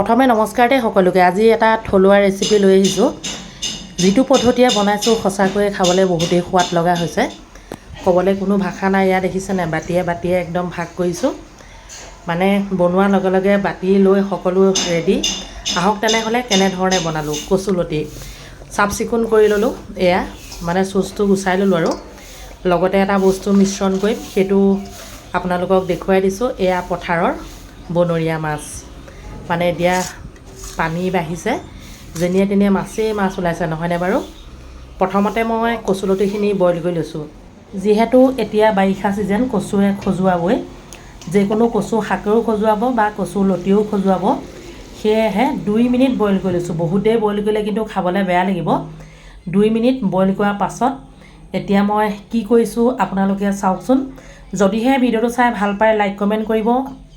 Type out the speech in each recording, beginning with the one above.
প্ৰথমে নমস্কাৰ দেই সকলোকে। আজি এটা থলুৱা ৰেচিপি লৈ আহিছোঁ। যিটো পদ্ধতিৰে বনাইছোঁ, সঁচাকৈয়ে খাবলৈ বহুতেই সোৱাদ লগা হৈছে। ক'বলৈ কোনো ভাষা নাই ইয়াত দেখিছেনে বাতিয়ে বাতিয়ে একদম ভাগ কৰিছোঁ। মানে বনোৱাৰ লগে লগে বাতি লৈ সকলো ৰেডি আহক তেনেহ'লে কেনেধৰণে বনালোঁ কচুলতি চাফ চিকুণ কৰি ল'লোঁ, এয়া। মানে চুচটো গুচাই ল'লোঁ আৰু। লগতে এটা বস্তু মিশ্ৰণ কৰিম, সেইটো আপোনালোকক দেখুৱাই দিছোঁ। এয়া পথাৰৰ বনৰীয়া মাছ। মানে এতিয়া পানী বাঢ়িছে। যেনিয়ে তেনিয়ে মাছেই মাছ ওলাইছে, নহয়নে বাৰু? প্ৰথমতে মই কচুলতিখিনি বইল কৰি লৈছোঁ। যিহেতু এতিয়া বাৰিষা ছিজন, কচুৱে খজুৱাবই। যিকোনো কচু শাকেও খজুৱাব বা কচু লতিও খজুৱাব। সেয়েহে দুই মিনিট বইল কৰি লৈছোঁ। বহুতেই বইল কৰিলে কিন্তু খাবলৈ বেয়া লাগিব। দুই মিনিট বইল কৰাৰ পাছত এতিয়া মই কি কৰিছোঁ আপোনালোকে চাওকচোন। যদিহে ভিডিঅ'টো চাই ভালো পায়, লাইক, কমেণ্ট কৰিব।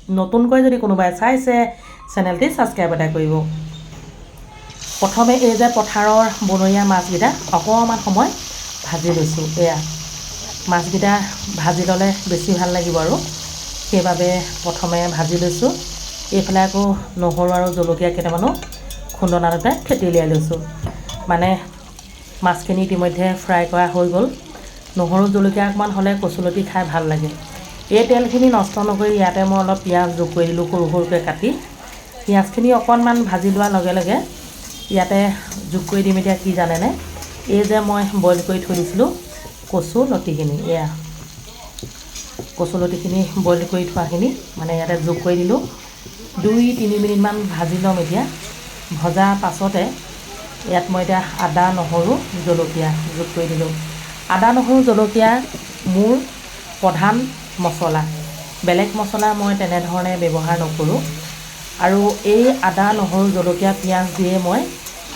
নতুনকৈ যদি কোনোবাই চাইছে, চেনেলটি ছাবস্ক্ৰাইব এটা কৰিব। প্ৰথমে এই যে পথাৰৰ বনৰীয়া মাছকেইটা অকণমান সময় ভাজি লৈছোঁ, এয়া। মাছকেইটা ভাজি ল'লে বেছি ভালো লাগিব আৰু। সেইবাবে প্ৰথমে ভাজি লৈছোঁ। এইফালে আকৌ নহৰু আৰু জলকীয়া কেইটামানো খুন্দনাটোতে থেতেলিয়াই লৈছোঁ। মানে মাছখিনি ইতিমধ্যে ফ্ৰাই কৰা হৈ গ'ল। নহৰু, জলকীয়া অকণমান হ'লে কচুলতি খাই ভালো লাগে। এই তেলখিনি নষ্ট নকৰি ইয়াতে মই অলপ পিঁয়াজ যোগ কৰি দিলোঁ সৰু সৰুকৈ কাটি। পিঁয়াজখিনি অকণমান ভাজি লোৱাৰ লগে লগে ইয়াতে যোগ কৰি দিম এতিয়া কি জানেনে? এই যে মই বইল কৰি থৈ দিছিলোঁ কচু লতিখিনি, এয়া। কচু লতিখিনি বইল কৰি থোৱাখিনি মানে ইয়াতে যোগ কৰি দিলোঁ। দুই, তিনি মিনিটমান ভাজি ল'ম এতিয়া। ভজাৰ পাছতে ইয়াত মই এতিয়া আদা, নহৰু, জলকীয়া যোগ কৰি দিলোঁ। আদা, নহৰু, জলকীয়া মোৰ প্ৰধান মছলা। বেলেগ মছলা মই তেনেধৰণে ব্যৱহাৰ নকৰোঁ। আৰু এই আদা নহৰু জলকীয়া পিঁয়াজ দিয়ে মই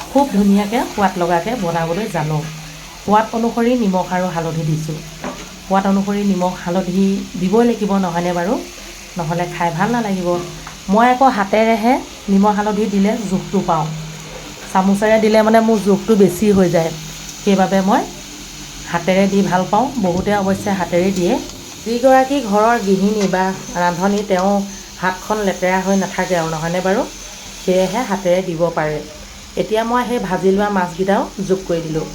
খুব ধুনীয়াকৈ সোৱাদ লগাকৈ বনাবলৈ জানো। সোৱাদ অনুসৰি নিমখ আৰু হালধি দিছোঁ। সোৱাদ অনুসৰি নিমখ হালধি দিবই লাগিব নহয়নে বাৰু? নহ'লে খাই ভাল নালাগিব। মই আকৌ হাতেৰেহে নিমখ হালধি দিলে জোখটো পাওঁ। চামুচেৰে দিলে মানে মোৰ জোখটো বেছি হৈ যায়। সেইবাবে মই হাতেৰে দি ভাল পাওঁ। বহুতে অৱশ্যে হাতেৰে দিয়ে। যিগৰাকী ঘৰৰ গৃহিণী বা ৰান্ধনী তেওঁ হাতখন লেতেৰা হৈ নাথাকে আৰু নহয়নে বাৰু? সেয়েহে হাতেৰে দিব পাৰে। এতিয়া মই সেই ভাজি লোৱা মাছকেইটাও যোগ কৰি দিলোঁ।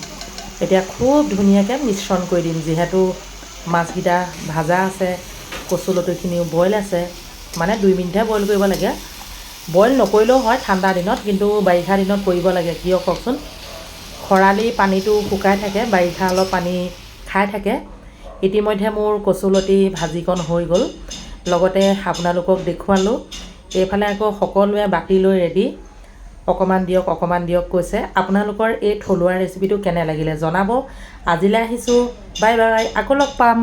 এতিয়া খুব ধুনীয়াকৈ মিশ্ৰণ কৰি দিম। যিহেতু মাছকেইটা ভাজা আছে কচুলতিখিনিও বইল আছে মানে দুই মিনিটহে বইল কৰিব লাগে। বইল নকৰিলেও হয় ঠাণ্ডা দিনত, কিন্তু বাৰিষা দিনত কৰিব লাগে। কিয় কওকচোন? খৰালি পানীটো শুকাই থাকে, বাৰিষা অলপ পানী খাই থাকে। ইতিমধ্যে মোৰ কচুলতি ভাজিকণ হৈ গ'ল। লগতে আপোনালোকক দেখুৱালোঁ। এইফালে আকৌ সকলোৱে বাতি লৈ ৰেডি অকণমান দিয়ক অকণমান দিয়ক কৈছে আপোনালোকৰ এই থলুৱা ৰেচিপিটো কেনে লাগিলে? জনাব। আজিলৈ আহিছোঁ। Bye bye. আকৌ লগ পাম।